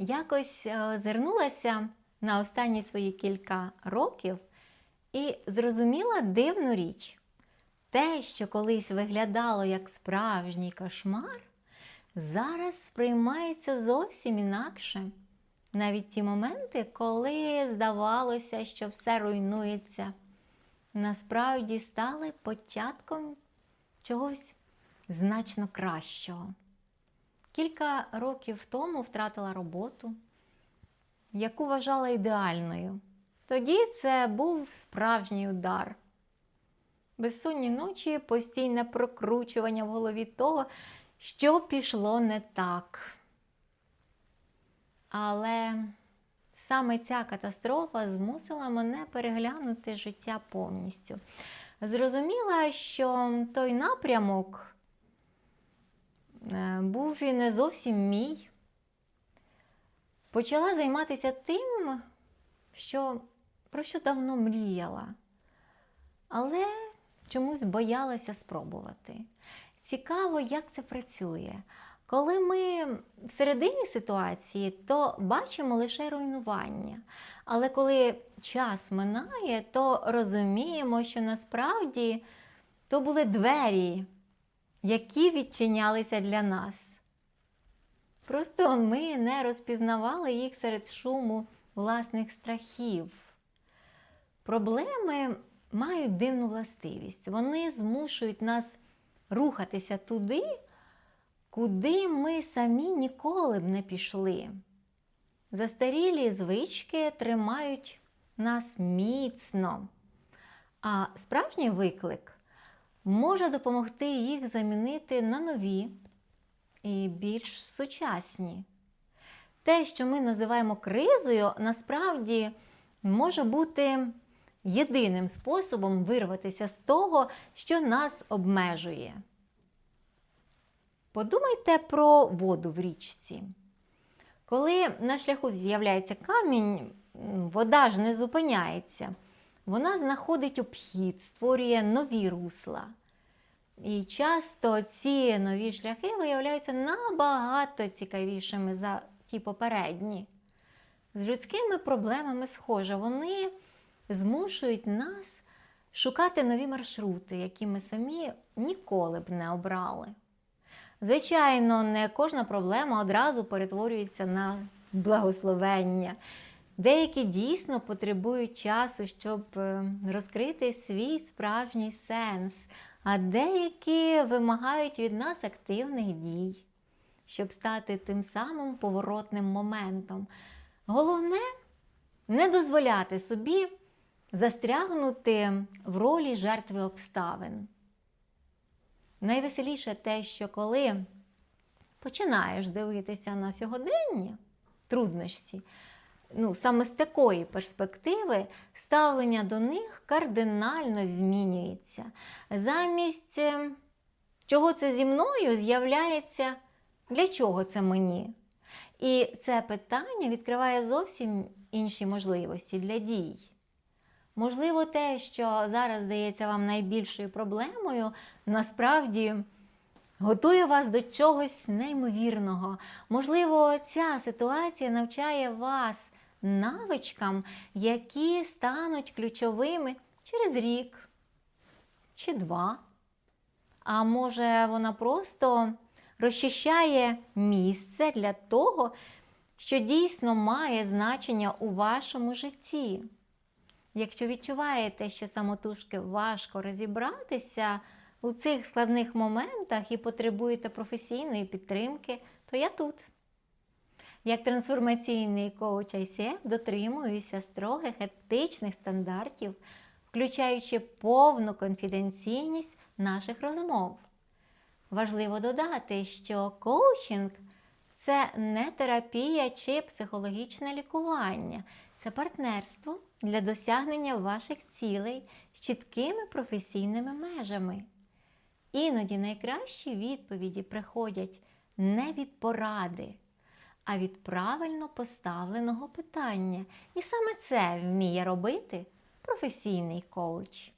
якось е, озирнулася на останні свої кілька років і зрозуміла дивну річ. Те, що колись виглядало як справжній кошмар, зараз сприймається зовсім інакше. Навіть ті моменти, коли здавалося, що все руйнується, насправді стали початком чогось значно кращого. Кілька років тому втратила роботу, яку вважала ідеальною. Тоді це був справжній удар. Безсонні ночі, постійне прокручування в голові того, що пішло не так. Але саме ця катастрофа змусила мене переглянути життя повністю. Зрозуміла, що той напрямок був і не зовсім мій. Почала займатися тим, що, про що давно мріяла, але чомусь боялася спробувати. Цікаво, як це працює. Коли ми всередині ситуації, то бачимо лише руйнування. Але коли час минає, то розуміємо, що насправді то були двері, які відчинялися для нас. Просто ми не розпізнавали їх серед шуму власних страхів. Проблеми мають дивну властивість. Вони змушують нас рухатися туди, куди ми самі ніколи б не пішли. Застарілі звички тримають нас міцно, а справжній виклик може допомогти їх замінити на нові і більш сучасні. Те, що ми називаємо кризою, насправді може бути єдиним способом вирватися з того, що нас обмежує. Подумайте про воду в річці. Коли на шляху з'являється камінь, вода ж не зупиняється. Вона знаходить обхід, створює нові русла. І часто ці нові шляхи виявляються набагато цікавішими за ті попередні. З людськими проблемами схоже, вони змушують нас шукати нові маршрути, які ми самі ніколи б не обрали. Звичайно, не кожна проблема одразу перетворюється на благословення. Деякі дійсно потребують часу, щоб е, розкрити свій справжній сенс, а деякі вимагають від нас активних дій, щоб стати тим самим поворотним моментом. Головне не дозволяти собі застрягнути в ролі жертви обставин. Найвеселіше те, що коли починаєш дивитися на сьогодення, труднощі, ну, саме з такої перспективи ставлення до них кардинально змінюється. Замість е, чого це зі мною з'являється, для чого це мені? І це питання відкриває зовсім інші можливості для дій. Можливо, те, що зараз здається вам найбільшою проблемою, насправді готує вас до чогось неймовірного. Можливо, ця ситуація навчає вас навичкам, які стануть ключовими через рік чи два. А може, вона просто розчищає місце для того, що дійсно має значення у вашому житті. Якщо відчуваєте, що самотужки важко розібратися у цих складних моментах і потребуєте професійної підтримки, то я тут. Як трансформаційний коуч ICF дотримуюся строгих етичних стандартів, включаючи повну конфіденційність наших розмов. Важливо додати, що коучинг це не терапія чи психологічне лікування, це партнерство для досягнення ваших цілей з чіткими професійними межами. Іноді найкращі відповіді приходять не від поради, а від правильно поставленого питання. І саме це вміє робити професійний коуч.